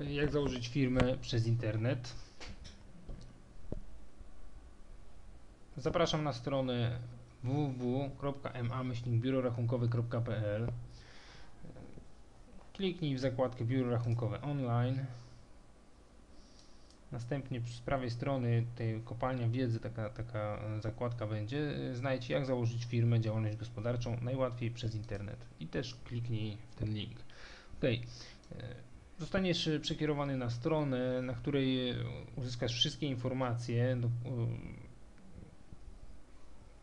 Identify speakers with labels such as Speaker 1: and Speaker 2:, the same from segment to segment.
Speaker 1: Jak założyć firmę przez internet? Zapraszam na stronę www.ma-biurorachunkowe.pl Kliknij w zakładkę Biuro Rachunkowe Online. Następnie z prawej strony tej kopalnia wiedzy, taka, taka zakładka będzie, znajdź jak założyć firmę, działalność gospodarczą najłatwiej przez internet i też kliknij w ten link. Ok, zostaniesz przekierowany na stronę, na której uzyskasz wszystkie informacje, do,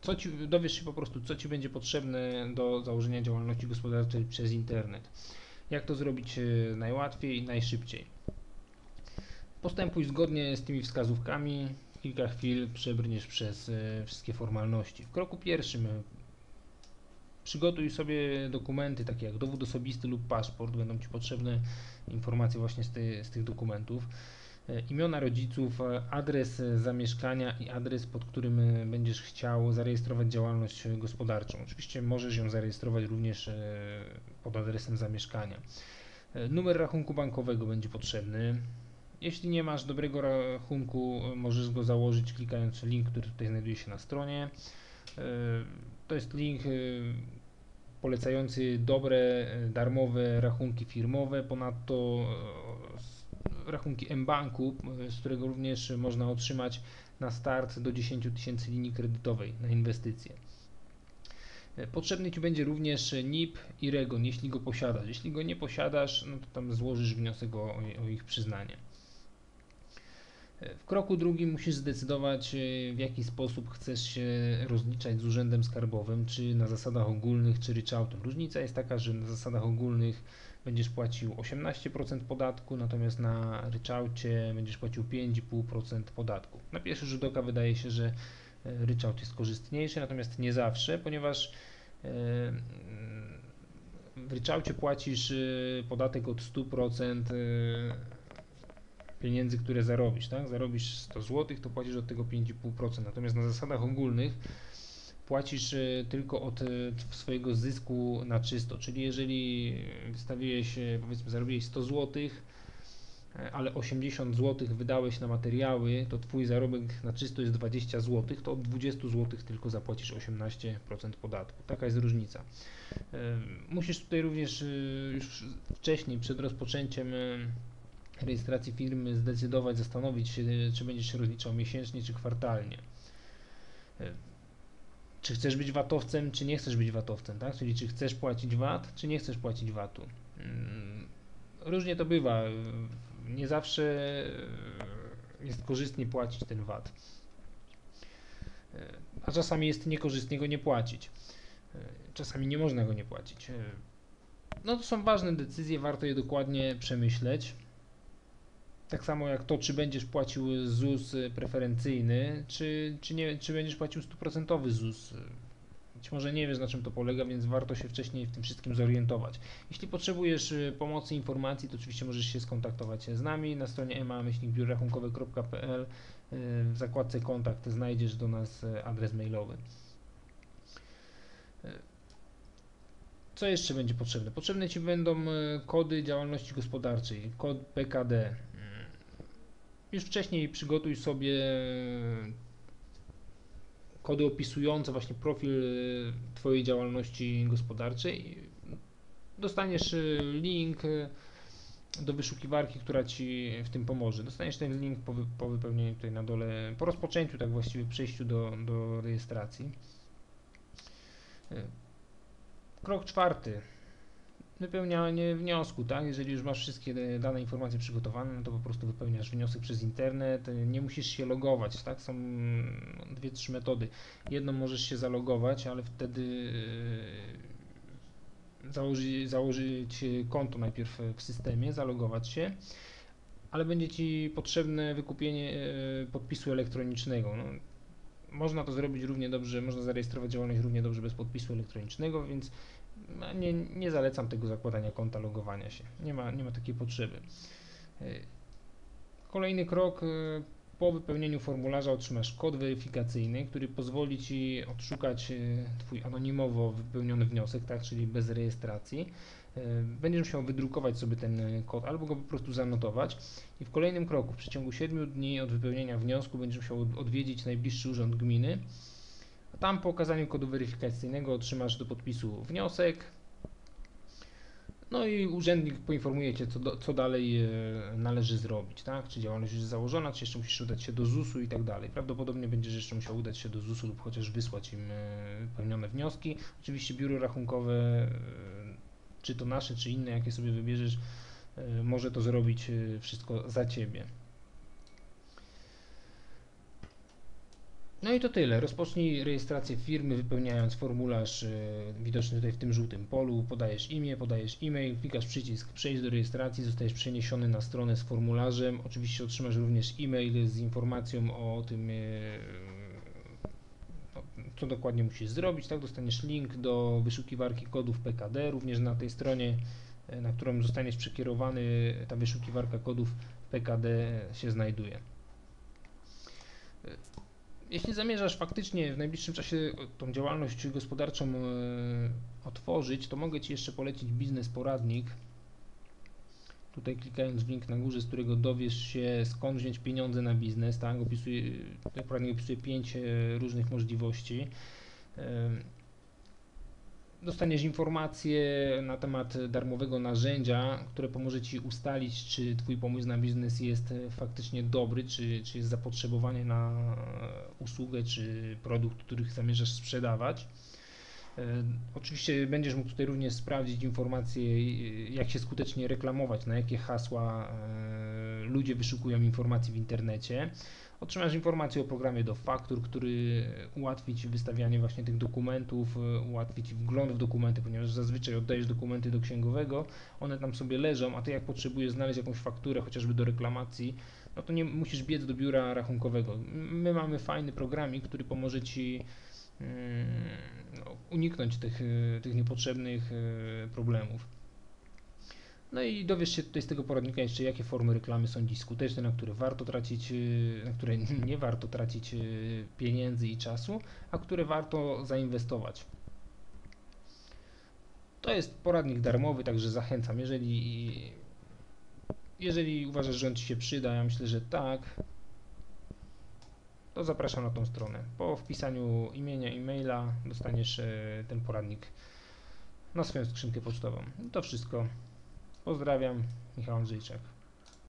Speaker 1: co ci, dowiesz się po prostu, co Ci będzie potrzebne do założenia działalności gospodarczej przez internet. Jak to zrobić najłatwiej i najszybciej. Postępuj zgodnie z tymi wskazówkami. Kilka chwil przebrniesz przez e, wszystkie formalności. W kroku pierwszym e, przygotuj sobie dokumenty takie jak dowód osobisty lub paszport. Będą Ci potrzebne informacje właśnie z, ty, z tych dokumentów. E, imiona rodziców, adres zamieszkania i adres, pod którym będziesz chciał zarejestrować działalność gospodarczą. Oczywiście możesz ją zarejestrować również pod adresem zamieszkania. Numer rachunku bankowego będzie potrzebny. Jeśli nie masz dobrego rachunku, możesz go założyć klikając link, który tutaj znajduje się na stronie. E, to jest link e, polecający dobre, e, darmowe rachunki firmowe, ponadto rachunki mBanku, z którego również można otrzymać na start do 10 tysięcy linii kredytowej na inwestycje. Potrzebny Ci będzie również NIP i REGON, jeśli go posiadasz. Jeśli go nie posiadasz, no to tam złożysz wniosek o, o ich przyznanie. W kroku drugim musisz zdecydować, e, w jaki sposób chcesz się rozliczać z urzędem skarbowym, czy na zasadach ogólnych, czy ryczałtem. Różnica jest taka, że na zasadach ogólnych będziesz płacił 18% podatku, natomiast na ryczałcie będziesz płacił 5,5% podatku. Na pierwszy rzut oka wydaje się, że e, ryczałt jest korzystniejszy, natomiast nie zawsze, ponieważ e, w ryczałcie płacisz podatek od 100% pieniędzy, które zarobisz, tak? Zarobisz 100 zł, to płacisz od tego 5,5%. Natomiast na zasadach ogólnych płacisz e, tylko od e, swojego zysku na czysto, czyli jeżeli wystawiłeś, e, powiedzmy, zarobiłeś 100 zł, ale 80 zł wydałeś na materiały, to Twój zarobek na czysto jest 20 zł, to od 20 zł tylko zapłacisz 18% podatku. Taka jest różnica. Musisz tutaj również już wcześniej, przed rozpoczęciem rejestracji firmy zdecydować, zastanowić się, czy będziesz się rozliczał miesięcznie, czy kwartalnie. E, czy chcesz być VAT-owcem, czy nie chcesz być VAT-owcem, tak? Czyli czy chcesz płacić VAT, czy nie chcesz płacić VAT-u. Mm, różnie to bywa. Nie zawsze e, jest korzystnie płacić ten VAT. E, a czasami jest niekorzystnie go nie płacić. Czasami nie można go nie płacić. No to są ważne decyzje, warto je dokładnie przemyśleć. Tak samo jak to, czy będziesz płacił ZUS preferencyjny, czy, czy, nie, czy będziesz płacił stuprocentowy ZUS. Być może nie wiesz na czym to polega, więc warto się wcześniej w tym wszystkim zorientować. Jeśli potrzebujesz y, pomocy, informacji, to oczywiście możesz się skontaktować z nami na stronie ema-biurorachunkowe.pl y, w zakładce kontakt znajdziesz do nas y, adres mailowy. Co jeszcze będzie potrzebne? Potrzebne Ci będą kody działalności gospodarczej, kod PKD, już wcześniej przygotuj sobie kody opisujące właśnie profil Twojej działalności gospodarczej. Dostaniesz link do wyszukiwarki, która Ci w tym pomoże. Dostaniesz ten link po, po wypełnieniu tutaj na dole, po rozpoczęciu tak właściwie przejściu do, do rejestracji. Krok czwarty wypełnianie wniosku, tak? Jeżeli już masz wszystkie dane informacje przygotowane, no to po prostu wypełniasz wniosek przez internet, nie musisz się logować, tak? Są dwie, trzy metody. Jedną możesz się zalogować, ale wtedy e, założy, założyć konto najpierw w systemie, zalogować się, ale będzie Ci potrzebne wykupienie e, podpisu elektronicznego. No, można to zrobić równie dobrze, można zarejestrować działalność równie dobrze bez podpisu elektronicznego, więc nie, nie zalecam tego zakładania konta, logowania się. Nie ma, nie ma takiej potrzeby. E, kolejny krok. E, po wypełnieniu formularza otrzymasz kod weryfikacyjny, który pozwoli Ci odszukać e, Twój anonimowo wypełniony wniosek, tak, czyli bez rejestracji. Będziesz musiał wydrukować sobie ten kod albo go po prostu zanotować i w kolejnym kroku, w przeciągu 7 dni od wypełnienia wniosku będziesz musiał od- odwiedzić najbliższy urząd gminy. Tam po okazaniu kodu weryfikacyjnego otrzymasz do podpisu wniosek. No i urzędnik poinformuje Cię, co, do, co dalej e, należy zrobić, tak? Czy działalność już jest założona, czy jeszcze musisz udać się do ZUS-u i tak dalej. Prawdopodobnie będziesz jeszcze musiał udać się do ZUS-u lub chociaż wysłać im e, pełnione wnioski. Oczywiście biuro rachunkowe, e, czy to nasze, czy inne, jakie sobie wybierzesz, może to zrobić wszystko za Ciebie. No i to tyle. Rozpocznij rejestrację firmy wypełniając formularz e, widoczny tutaj w tym żółtym polu. Podajesz imię, podajesz e-mail, klikasz przycisk przejść do rejestracji, zostajesz przeniesiony na stronę z formularzem. Oczywiście otrzymasz również e-mail z informacją o tym, e, no, co dokładnie musisz zrobić. Tak, dostaniesz link do wyszukiwarki kodów PKD, również na tej stronie, e, na którą zostaniesz przekierowany, ta wyszukiwarka kodów PKD się znajduje. Jeśli zamierzasz faktycznie w najbliższym czasie tą działalność gospodarczą e, otworzyć, to mogę Ci jeszcze polecić biznes poradnik. Tutaj klikając w link na górze, z którego dowiesz się skąd wziąć pieniądze na biznes, tak? Opisuje, ten poradnik opisuje 5 różnych możliwości. Dostaniesz informacje na temat darmowego narzędzia, które pomoże Ci ustalić, czy Twój pomysł na biznes jest faktycznie dobry, czy, czy jest zapotrzebowanie na usługę, czy produkt, który zamierzasz sprzedawać. E, Oczywiście będziesz mógł tutaj również sprawdzić informacje, e, jak się skutecznie reklamować, na jakie hasła e, ludzie wyszukują informacji w internecie. Otrzymasz informację o programie do faktur, który ułatwi Ci wystawianie właśnie tych dokumentów, ułatwi Ci wgląd w dokumenty, ponieważ zazwyczaj oddajesz dokumenty do księgowego, one tam sobie leżą, a Ty jak potrzebujesz znaleźć jakąś fakturę, chociażby do reklamacji, no to nie musisz biec do biura rachunkowego. My mamy fajny programik, który pomoże Ci uniknąć tych, e, tych niepotrzebnych e, problemów. No i dowiesz się tutaj z tego poradnika jeszcze, jakie formy reklamy są dziś skuteczne, na które warto tracić, e, na które nie warto tracić pieniędzy i czasu, a które warto zainwestować. To jest poradnik darmowy, także zachęcam. Jeżeli, jeżeli uważasz, że on Ci się przyda, ja myślę, że tak, to zapraszam na tą stronę. Po wpisaniu imienia, e-maila dostaniesz e, ten poradnik na swoją skrzynkę pocztową. To wszystko. Pozdrawiam, Michał Andrzejczak.